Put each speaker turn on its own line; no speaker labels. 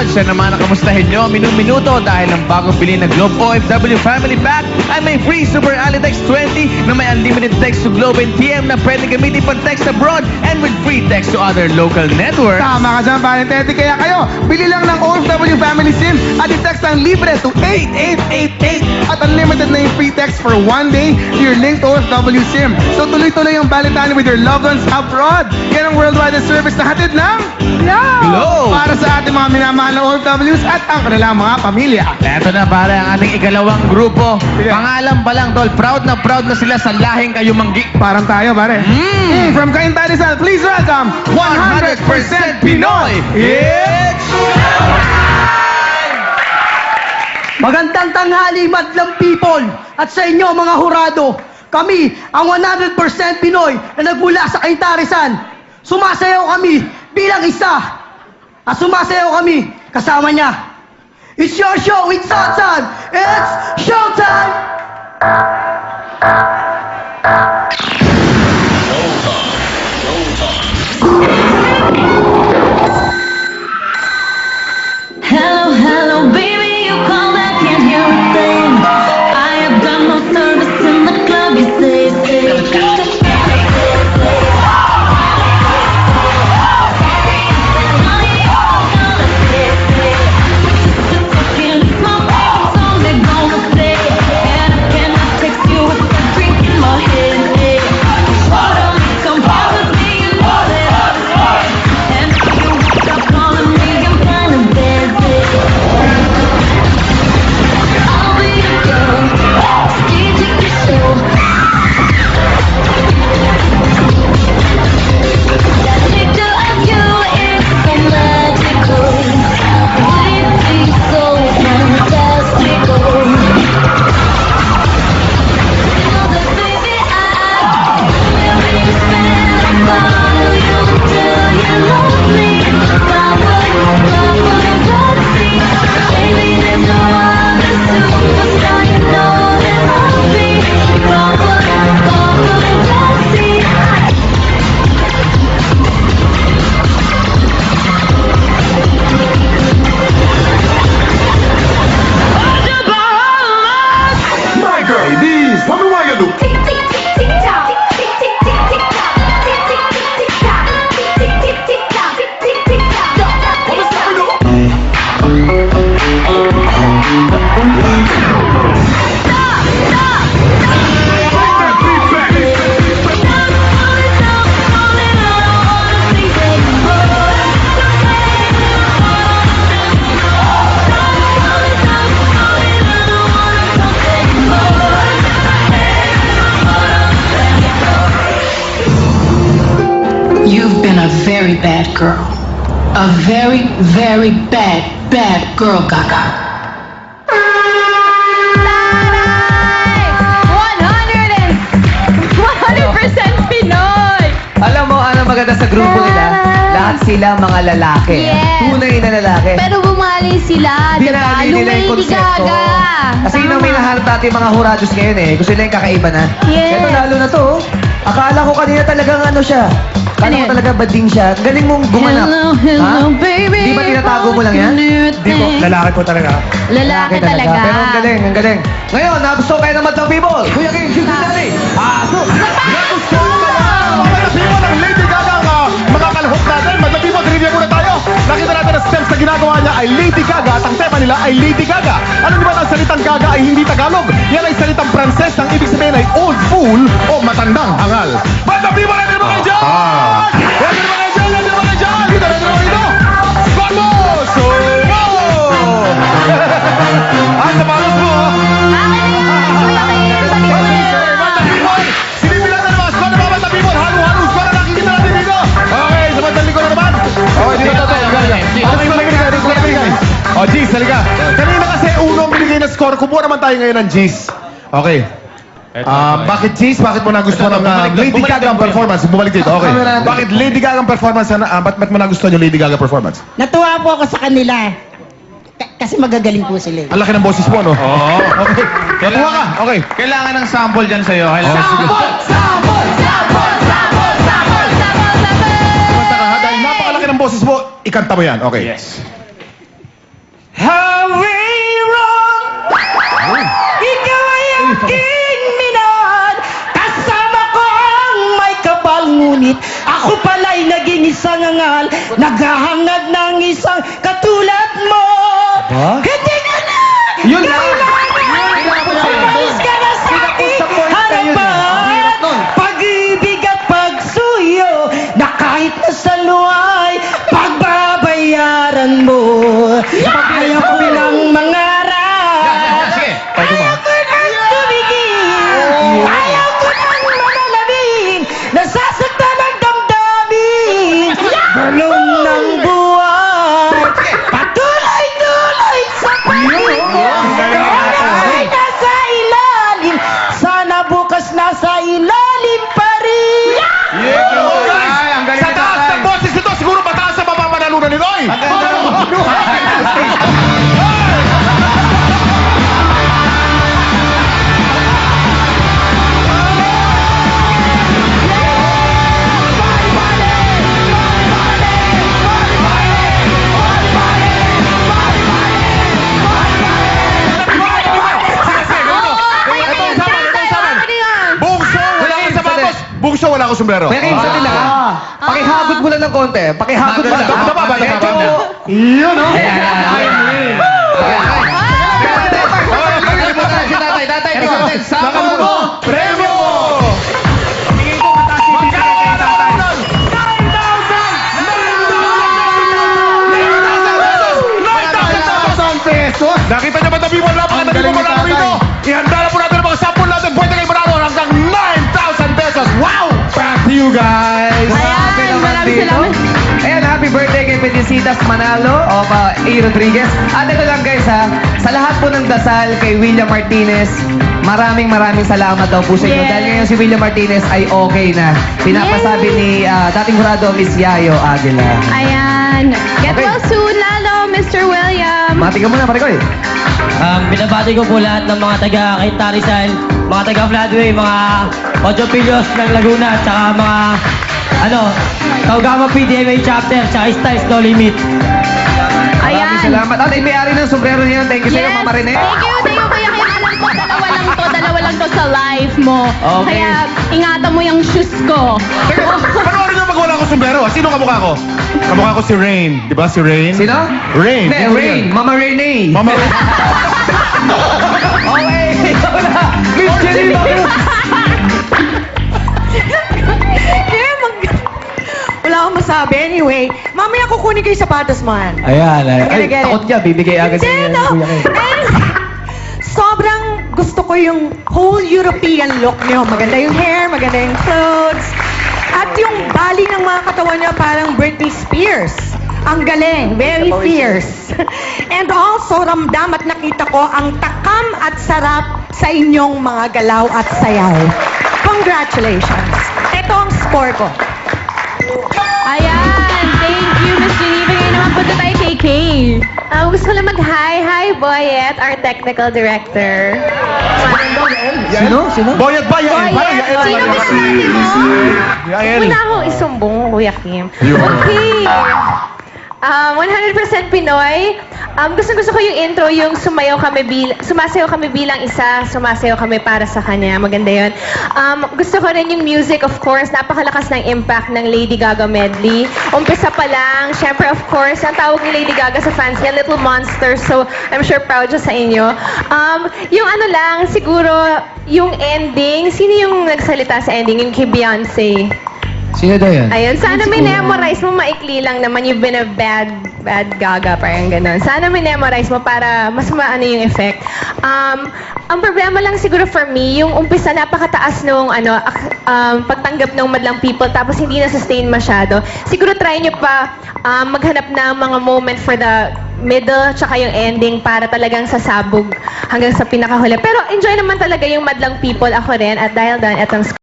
Rod, siya naman ang kamustahin nyo minuto dahil ang bagong pili na Globe OFW Family Pack ay may free Super Alitex 20 na may unlimited text to Globe and TM na pwede gamitin pang text abroad and with free text to other local networks.
Tama ka dyan, Valentete. Kaya kayo, bili lang ng OFW Family SIM at i-text ang libre to 8888 at unlimited na yung free text for one day to your linked OFW SIM. So tuloy-tuloy yung Valentine with your loved ones abroad. Yan ang worldwide service na hatid ng
Globe!
Para sa ating mga minamahal na OFWs at ang kanilang mga pamilya.
Eto na pare ang ating ikalawang grupo.
Sige.
Pangalan pa lang tol, proud na proud na sila sa lahing kayumanggi.
Parang tayo, pare.
Mm.
Mm, from Cainta Rizal, please welcome 100% Pinoy!
It's
Magandang tanghali, madlang people! At sa inyo, mga hurado, kami, ang 100% Pinoy na nagmula sa Kaintarisan. Sumasayaw kami bilang isa. At sumasayaw kami kasama niya. It's your show, it's Satan! It's showtime!
Girl. A
very, very bad, bad girl, Gaga.
100% Pinoy!
Alam mo, ano maganda sa grupo nila? Lahat sila mga lalaki.
Yes.
Tunay na lalaki.
Pero bumali sila,
Di
diba?
nila yung
Lady
konsepto.
Gaga.
Kasi yun ang nahanap natin mga hurados ngayon eh. Gusto nila yung kakaiba na.
Yes.
Ito lalo na to. oh. Akala ko kanina talagang ano siya. Akala
Ano yun?
talaga bading siya. Galing mong gumanap.
Hello, hello,
Ha?
baby.
Di ba tinatago mo lang yan?
Di ko, lalaki po talaga.
Lalaki talaga.
Pero ang galing, ang galing. Ngayon, nagusto kayo naman ng people. Kuya King, Juicy Daddy. Aso.
Nagusto ko kaya maglabi mo ng Lady Gaga ang makakalahok natin. Maglabi mo, trivia muna tayo. Nakita natin na steps na ginagawa niya ay Lady Gaga at ang tema nila ay Lady Gaga. Ano di ba ang salitang Gaga ay hindi Tagalog? Yan ay salitang Pranses ang ibig sabihin ay old fool o matandang hangal. Maglabi mo! Ang mo!
na
Oh, Gis, halika. Kanina kasi uno ang binigay na score. Kumuha naman tayo ngayon ng Gis. Okay. Ah, bakit Gis? Bakit mo nagustuhan ang ah, Lady Gaga ang performance? Bumalik dito. Okay. Bakit Lady Gaga ang performance? Uh, ba't, ba't mo nagustuhan yung Lady Gaga performance?
Natuwa po ako sa kanila. K- kasi magagaling po sila. eh.
Ang laki ng boses mo, no? Oo. Okay. Natuwa ka. Okay.
Kailangan ng sample dyan sa'yo. Kailangan
Oh. Basta ka, ha? Dahil napakalaki ng boses mo, ikanta mo yan. Okay.
Yes.
Naging isang angal Naghahangad ng isang katulad mo. Hindi ka na!
Yun lang.
Umalis ka na sa akin.
Pinapos sa point na yun. Ang
harapan. Pag-ibig at pagsuyo Na kahit na sa
Buong show, wala akong sombrero.
Kaya kayo sa nila, pakihagod mo lang ng konti. Pakihagod mo lang.
Baba, baba, baba,
Medyo-
baba. Yun, oh.
Ayan, ayan, ayan.
Si tatay, tatay,
Ito,
tatay, sama
nakamuno.
mo.
Premyo! Magkano you guys!
Grabe naman
maraming
dito.
salamat.
Ayan, happy birthday kay Peticitas Manalo of uh, A. Rodriguez. At ito lang guys ha, sa lahat po ng dasal kay William Martinez, maraming maraming salamat daw po sa inyo.
Yes.
Dahil ngayon si William Martinez ay okay na. Pinapasabi
Yay!
ni uh, dating jurado Miss Yayo Aguila.
Ayan. Get
Okay.
well soon, lalo, Mr. William.
Mati ka muna, pare ko eh.
Um, binabati ko po lahat ng mga taga Quinta Rizal, mga taga Fladway, mga Ocho Pilos ng Laguna, at saka mga ano, Kaugama PDMA chapter, tsaka Styles No Limit.
Maraming
Ayan.
salamat. At ay may-ari ng sombrero niyo. Thank you sa iyo,
Yes.
Mama Rene.
Thank you, thank you, Kuya Kim. Alam ko, dalawa lang to, dalawa lang to sa life mo.
Okay.
Kaya, ingatan mo yung shoes ko.
Wala akong sombrero. Sino kamukha ko? Kamukha ko si Rain. Di ba si Rain?
Sino?
Rain.
Hindi,
Sino
Rain.
yun?
Mama Rene.
Mama Rain.
Okay, ikaw na. Miss Jenny
mag... Wala akong masabi. Anyway, mamaya kukunin ko yung sapatos mo. Han.
Ayan, ay,
Get it, get it.
takot niya. Bibigay agad sa
Hindi,
inyo.
no.
Kuya Kim.
And, sobrang gusto ko yung whole European look niyo. Maganda yung hair, maganda yung clothes. At yung bali ng mga katawan niya parang Britney Spears. Ang galing, very fierce. And also, ramdam at nakita ko ang takam at sarap sa inyong mga galaw at sayaw. Congratulations. Ito ang score ko.
Ayan. Thank you, Miss Geneva. Punta tayo kay Kay. Um, gusto ko lang mag-hi. Hi, Boyet, our technical director.
Sino? Sino?
Boyet ba? Yael ba?
Boyet.
Yael
Sino
ba?
binabati mo?
Yael.
Muna ako isumbong, Kuya Kim. Okay. Um, 100% Pinoy. Um, gusto gusto ko yung intro, yung sumayaw kami bil sumasayaw kami bilang isa, sumasayaw kami para sa kanya. Maganda yun. Um, gusto ko rin yung music, of course. Napakalakas ng impact ng Lady Gaga medley. Umpisa pa lang, syempre, of course, ang tawag ni Lady Gaga sa fans niya, Little Monster. So, I'm sure proud siya sa inyo. Um, yung ano lang, siguro, yung ending, sino yung nagsalita sa ending? Yung kay Beyonce.
Sino daw yun?
Ayun, sana may memorize mo, maikli lang naman, you've been a bad, bad gaga, parang ganun. Sana may memorize mo para mas maano yung effect. Um, ang problema lang siguro for me, yung umpisa napakataas nung ano, ak- um, pagtanggap ng madlang people, tapos hindi na-sustain masyado. Siguro try nyo pa um, maghanap ng mga moment for the middle, tsaka yung ending para talagang sasabog hanggang sa pinakahuli. Pero enjoy naman talaga yung madlang people ako rin at dahil doon, etong